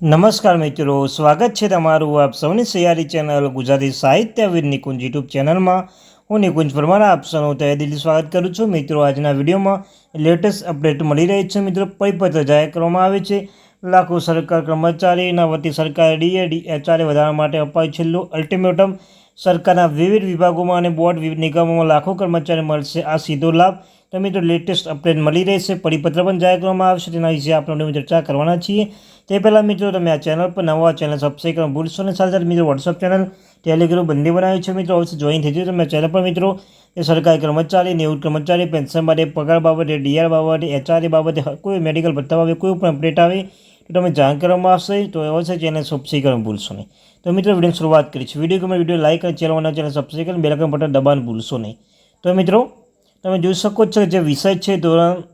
નમસ્કાર મિત્રો, સ્વાગત છે તમારું આપ સૌની સૈયારી ચેનલ ગુજરાતી સાહિત્યવીર નિકુંજ યુટ્યુબ ચેનલમાં. હું નિકુંજ પરમાર, આપ સૌનું તહે દિલ્હી સ્વાગત કરું છું. મિત્રો, આજના વિડીયોમાં લેટેસ્ટ અપડેટ મળી રહી છે. મિત્રો, પરિપત્ર જાહેર કરવામાં આવે છે. લાખો સરકાર કર્મચારીના વતી સરકારે ડીએડી એચઆરએ વધારવા માટે અપાયું છેલ્લું અલ્ટિમેટમ સરકારના વિવિધ વિભાગોમાં અને બોર્ડ નિગમોમાં લાખો કર્મચારી મળશે. આ સીધો લાભ તો મિત્રો લેટેસ્ટ અપડેટ મળી રહેશે. પરિપત્ર પણ જાહેર કરવામાં આવશે. તેના વિશે આપણે ચર્ચા કરવાના છીએ. તે પહેલાં મિત્રો તમે આ ચેનલ પર નવા ચેનલ સબસ્ક્રાઈબ કરવા ભૂલશો ને સાથે સાથે મિત્રો વોટ્સઅપ ચેનલ ટેલિગ્રામ બંને બનાવ્યું છે મિત્રો. અવશ્ય જોઈન થઈ જશે તમે ચેનલ પર મિત્રો એ સરકારી કર્મચારી નેવું કર્મચારી, પેન્શન માટે પગાર બાબતે ડીઆર બાબતે એચઆરએ બાબતે, કોઈ મેડિકલ ભથ્થા બાબતે કોઈ પણ અપડેટ આવે તો તમે જાણ કરવામાં આવશે, તો અવશ્ય ચેનલ સબસ્ક્રાઈબ કરવાનું ભૂલશો નહીં. તો મિત્રો વીડિયો શરૂઆત કરી છે વીડિયો ગમે વીડિયો લાઇક અને ચેનલ ચેનલ સબસ્ક્રાઈબ કરીને બેલકન બટન દબાણ ભૂલશો નહીં. તો મિત્રો, તમે જોઈ શકો છો જે વિષય છે, ધોરણ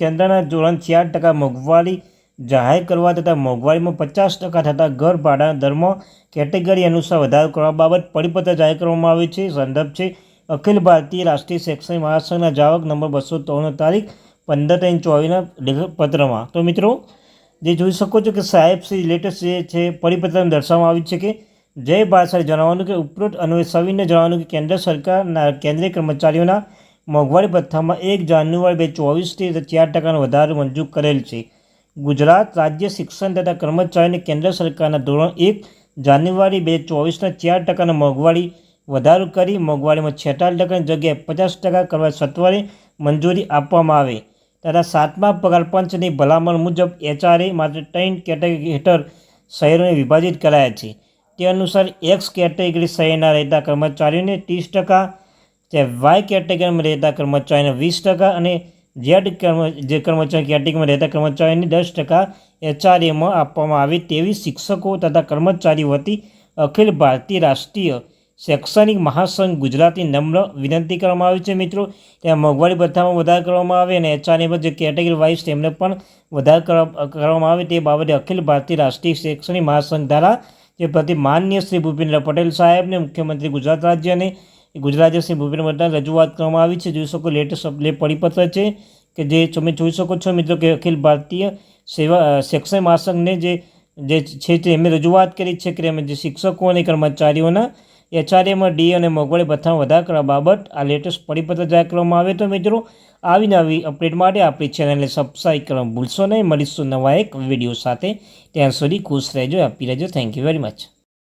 કેન્દ્રના ધોરણ ચાર ટકા મોંઘવારી જાહેર કરવા તથા મોંઘવારીમાં પચાસ ટકા થતાં ઘર ભાડા દરમાં કેટેગરી અનુસાર વધારો કરવા બાબત પરિપત્ર જાહેર કરવામાં આવે છે. સંદર્ભ છે, અખિલ ભારતીય રાષ્ટ્રીય શૈક્ષણિક મહાસંઘના જાવક નંબર બસો ત્રણ તારીખ પંદર ત્રણ ચોવીસના પત્રમાં. તો મિત્રો જે જોઈ શકો છો કે સાહેબ શ્રી લેટેસ્ટ જે છે પરિપત્રને દર્શાવવામાં આવ્યું છે કે જય ભારત જણાવવાનું કે ઉપરોક્ત અન્વયે સવિને જણાવવાનું કે કેન્દ્ર સરકારના કેન્દ્રીય કર્મચારીઓના મોંઘવારી ભથ્થામાં એક જાન્યુઆરી બે ચોવીસથી ચાર ટકાનો વધારો મંજૂર કરેલ છે. ગુજરાત રાજ્ય શિક્ષણ તથા કર્મચારીને કેન્દ્ર સરકારના ધોરણ એક જાન્યુઆરી બે ચોવીસના ચાર ટકાનો મોંઘવારી વધારો કરી, મોંઘવારીમાં છેતાલીસ ટકાની જગ્યાએ પચાસ ટકા કરવા સત્વરે મંજૂરી આપવામાં આવે. તથા સાતમા પગાર પંચની ભલામણ મુજબ એચઆરએ માટે ત્રણ કેટેગરી હેઠળ શહેરોને વિભાજિત કરાયા છે. તે અનુસાર એક્સ કેટેગરી શહેરના રહેતા કર્મચારીઓને ત્રીસ ટકા, જે વાય કેટેગરીમાં રહેતા કર્મચારીને વીસ ટકા અને જેડ કર્મ, જે કર્મચારી કેટેગરીમાં રહેતા કર્મચારીને દસ ટકા એચઆરએમાં આપવામાં આવે તેવી શિક્ષકો તથા કર્મચારી વતી અખિલ ભારતીય રાષ્ટ્રીય શૈક્ષણિક મહાસંઘ ગુજરાતી નમ્ર વિનંતી કરવામાં આવી છે મિત્રો. ત્યાં મોંઘવારી ભથ્થામાં વધારો કરવામાં આવે અને એચઆરએમાં જે કેટેગરી વાઇઝ તેમને પણ વધારો કરવામાં આવે તે બાબતે અખિલ ભારતીય રાષ્ટ્રીય શૈક્ષણિક મહાસંઘ દ્વારા જે પ્રતિ માન્ય શ્રી ભૂપેન્દ્ર પટેલ સાહેબને મુખ્યમંત્રી ગુજરાત રાજ્યને ગુજરાત શ્રી ભૂપેન્દ્ર પટેલ રજૂઆત કરવામાં આવી છે. જોઈ શકો લેટેસ્ટ પરિપત્ર છે કે જે તમે જોઈ શકો છો મિત્રો કે અખિલ ભારતીય સેવા, શૈક્ષણિક મહાસંઘને જે જે છે તે એમને રજૂઆત કરી છે કે અમે જે શિક્ષકો અને કર્મચારીઓના એચઆરએમાં, ડી અને મોંઘવારી ભથ્થામાં વધારા કરવા બાબત આ લેટેસ્ટ પરિપત્ર જાહેર કરવામાં આવે તો મિત્રો, આવી નવી અપડેટ માટે આપણી ચેનલને સબસ્ક્રાઈબ કરવા ભૂલશો નહીં. મળીશું નવા એક વીડિયો સાથે. ત્યાં સુધી ખુશ રહેજો આપી રહેજો. Thank you very much